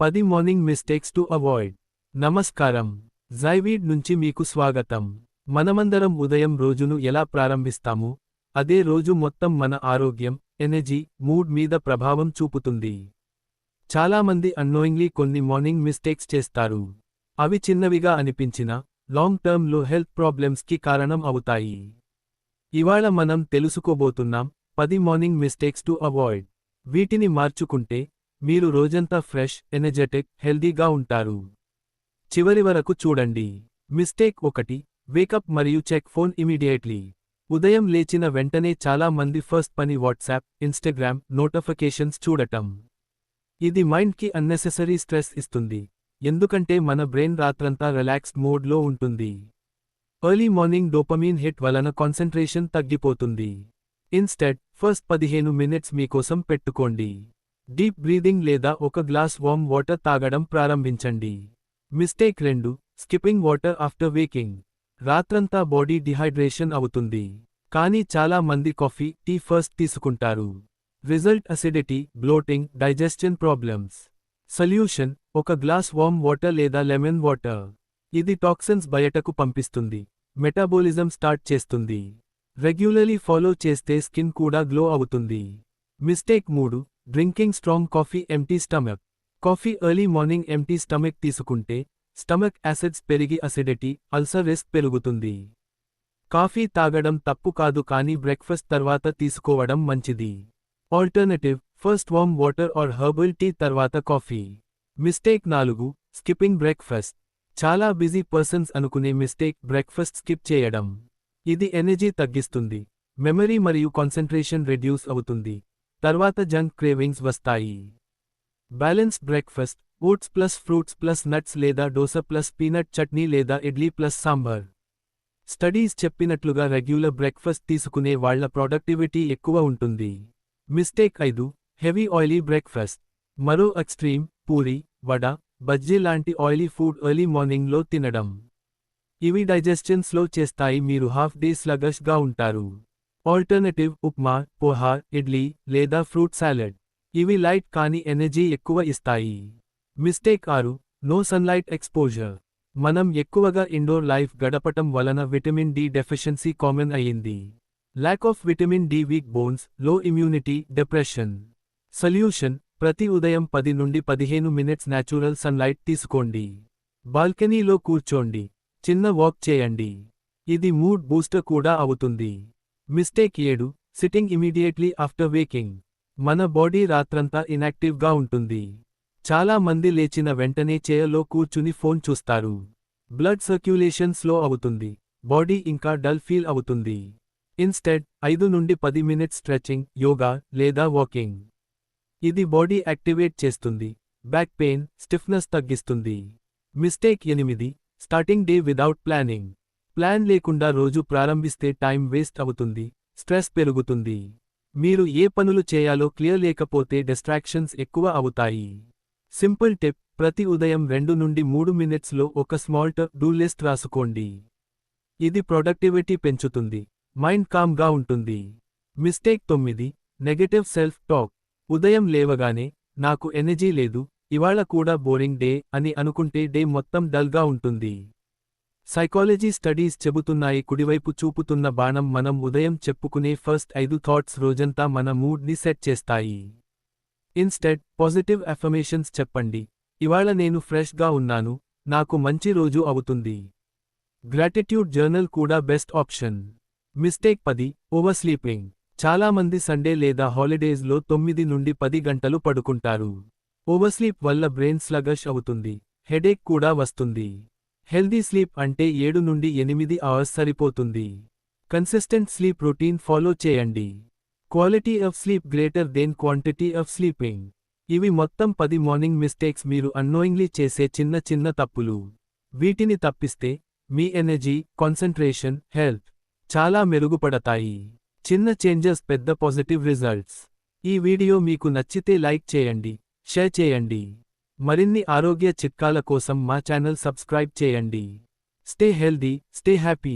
పది morning mistakes to avoid నమస్కారం. జైవీడ్ నుంచి మీకు స్వాగతం. మనమందరం ఉదయం రోజును ఎలా ప్రారంభిస్తాము? అదే రోజు మొత్తం మన ఆరోగ్యం ఎనర్జీ మూడ్ మీద ప్రభావం చూపుతుంది. చాలామంది అన్నోయింగ్లీ కొన్ని మార్నింగ్ మిస్టేక్స్ చేస్తారు. అవి చిన్నవిగా అనిపించినా లాంగ్ టర్మ్లో హెల్త్ ప్రాబ్లమ్స్కి కారణం అవుతాయి. ఇవాళ మనం తెలుసుకోబోతున్నాం పది మార్నింగ్ మిస్టేక్స్ టు అవాయిడ్ వీటిని మార్చుకుంటే మీరు రోజంతా ఫ్రెష్ ఎనర్జెటిక్ హెల్దీగా ఉంటారు. చివరి వరకు చూడండి. మిస్టేక్ ఒకటి వేకప్ మరియు చెక్ ఫోన్ ఇమీడియట్లీ. ఉదయం లేచిన వెంటనే చాలా మంది ఫస్ట్ పని వాట్సాప్ ఇన్స్టాగ్రామ్ నోటిఫికేషన్స్ చూడటం. ఇది మైండ్కి అన్నెసెసరీ స్ట్రెస్ ఇస్తుంది. ఎందుకంటే మన బ్రెయిన్ రాత్రంతా రిలాక్స్డ్ మోడ్లో ఉంటుంది. ఎర్లీ మార్నింగ్ డోపమీన్ హిట్ వలన కాన్సంట్రేషన్ తగ్గిపోతుంది. ఇన్స్టెడ్ ఫస్ట్ పదిహేను మినిట్స్ మీకోసం పెట్టుకోండి. డీప్ బ్రీదింగ్ లేదా ఒక గ్లాస్ వామ్ వాటర్ తాగడం ప్రారంభించండి. మిస్టేక్ రెండు స్కిప్పింగ్ వాటర్ ఆఫ్టర్ వేకింగ్. రాత్రంతా బాడీ డిహైడ్రేషన్ అవుతుంది. కానీ చాలా మంది కాఫీ టీ ఫస్ట్ తీసుకుంటారు. Result acidity bloating digestion problems. Solution ఒక గ్లాస్ వామ్ వాటర్ లేదా లెమన్ వాటర్. ఇది టాక్సిన్స్ బయటకు పంపిస్తుంది. మెటాబోలిజం స్టార్ట్ చేస్తుంది. రెగ్యులర్లీ ఫాలో చేస్తే స్కిన్ కూడా గ్లో అవుతుంది. మిస్టేక్ మూడు drinking strong coffee empty stomach. Coffee early morning empty stomach తీసుకుంటే స్టమక్ యాసిడ్స్ పెరిగి అసిడిటీ అల్సర్ రిస్క్ పెరుగుతుంది. కాఫీ తాగడం తప్పు కాదు కానీ బ్రేక్ఫాస్ట్ తర్వాత తీసుకోవడం మంచిది. Alternative first warm water or herbal tea తర్వాత కాఫీ. మిస్టేక్ నాలుగు స్కిప్పింగ్ బ్రేక్ఫాస్ట్. చాలా బిజీ పర్సన్స్ అనుకునే మిస్టేక్ బ్రేక్ఫాస్ట్ స్కిప్ చేయడం. ఇది ఎనర్జీ తగ్గిస్తుంది. మెమరీ మరియు కాన్సంట్రేషన్ రెడ్యూస్ అవుతుంది. తర్వాత జంక్ క్రేవింగ్స్ వస్తాయి. Balance breakfast oats plus fruits plus nuts లేదా డోస ప్లస్ పీనట్ చట్నీ లేదా ఇడ్లీ ప్లస్ సాంబార్. స్టడీస్ చెప్పినట్లుగా రెగ్యులర్ బ్రేక్ఫాస్ట్ తీసుకునే వాళ్ళ ప్రొడక్టివిటీ ఎక్కువ ఉంటుంది. మిస్టేక్ ఐదు హెవీ ఆయిలీ బ్రేక్ఫాస్ట్. మరో ఎక్స్ట్రీమ్ పూరి వడ బజ్జీ లాంటి ఆయిలీ ఫుడ్ ఎర్లీ మార్నింగ్లో తినడం. ఇవి డైజెస్షన్ స్లో చేస్తాయి మీరు హాఫ్ డే స్లగష్గా ఉంటారు. ఆల్టర్నేటివ్ ఉప్మా పోహా ఇడ్లీ లేదా ఫ్రూట్ సాలెడ్. ఇవి లైట్ కానీ ఎనర్జీ ఎక్కువ ఇస్తాయి. మిస్టేక్ ఆరు నో సన్లైట్ ఎక్స్పోజర్. మనం ఎక్కువగా ఇండోర్ లైఫ్ గడపటం వలన విటమిన్ డి డెఫిషియన్సీ కామన్ అయ్యింది. Lack of vitamin D weak బోన్స్లో immunity depression solution ప్రతి ఉదయం పది నుండి పదిహేను మినిట్స్ న్యాచురల్ సన్లైట్ తీసుకోండి. బాల్కనీలో కూర్చోండి. చిన్న వాక్ చేయండి. ఇది మూడ్ బూస్టర్ కూడా అవుతుంది. మిస్టేక్ ఏడు సిట్టింగ్ ఇమీడియట్లీ ఆఫ్టర్ వేకింగ్ మన బాడీ రాత్రంతా ఇనాక్టివ్గా ఉంటుంది. చాలా మంది లేచిన వెంటనే చేయలో కూర్చుని ఫోన్ చూస్తారు. బ్లడ్ సర్క్యులేషన్ స్లో అవుతుంది. బాడీ ఇంకా డల్ ఫీల్ అవుతుంది. ఇన్స్టెడ్ ఐదు నుండి పది మినిట్స్ స్ట్రెచింగ్ యోగా లేదా వాకింగ్. ఇది బాడీ యాక్టివేట్ చేస్తుంది. బ్యాక్ పెయిన్ స్టిఫ్నెస్ తగ్గిస్తుంది. మిస్టేక్ ఎనిమిది starting day without planning plan లేకుండా రోజు ప్రారంభిస్తే టైం వేస్ట్ అవుతుంది స్ట్రెస్ పెరుగుతుంది. మీరు ఏ పనులు చేయాలో క్లియర్ లేకపోతే డిస్ట్రాక్షన్స్ ఎక్కువ అవుతాయి. సింపుల్ టిప్ ప్రతి ఉదయం రెండు నుండి మూడు మినిట్స్లో ఒక స్మాల్ డూ లిస్ట్ రాసుకోండి. ఇది ప్రొడక్టివిటీ పెంచుతుంది మైండ్ కామ్గా ఉంటుంది. మిస్టేక్ తొమ్మిది నెగటివ్ సెల్ఫ్ టాక్. ఉదయం లేవగానే నాకు ఎనర్జీ లేదు ఇవాళ కూడా బోరింగ్ డే అని అనుకుంటే డే మొత్తం డల్గా ఉంటుంది. సైకాలజీ స్టడీస్ చెబుతున్నాయి కుడివైపు చూపుతున్న బాణం మనం ఉదయం చెప్పుకునే ఫస్ట్ ఐదు థాట్స్ రోజంతా మన మూడ్ని సెట్ చేస్తాయి. ఇన్స్టెడ్ పాజిటివ్ అఫర్మేషన్స్ చెప్పండి. ఇవాళ నేను ఫ్రెష్గా ఉన్నాను నాకు మంచి రోజు అవుతుంది. గ్రాటిట్యూడ్ జర్నల్ కూడా బెస్ట్ ఆప్షన్ మిస్టేక్ పది ఓవర్ స్లీపింగ్ చాలామంది సండే లేదా హాలిడేస్లో తొమ్మిది నుండి పది గంటలు పడుకుంటారు. ఓవర్స్లీప్ వల్ల బ్రెయిన్ స్లగష్ అవుతుంది. హెడేక్ కూడా వస్తుంది. హెల్దీ స్లీప్ అంటే ఏడు నుండి ఎనిమిది అవర్స్ సరిపోతుంది. కన్సిస్టెంట్ స్లీప్ రొటీన్ ఫాలో చేయండి. Quality of sleep greater than quantity of sleeping. ఇవి మొత్తం పది మార్నింగ్ మిస్టేక్స్ మీరు అన్నోయింగ్లీ చేసే చిన్న చిన్న తప్పులు. వీటిని తప్పిస్తే మీ ఎనర్జీ కాన్సంట్రేషన్ హెల్త్ చాలా మెరుగుపడతాయి. చిన్న చేంజెస్ పెద్ద పాజిటివ్ రిజల్ట్స్. ఈ వీడియో మీకు నచ్చితే లైక్ చేయండి షేర్ చేయండి. మరిన్ని ఆరోగ్య చిట్కాల కోసం మా ఛానల్ సబ్స్క్రైబ్ చేయండి. Stay healthy stay happy.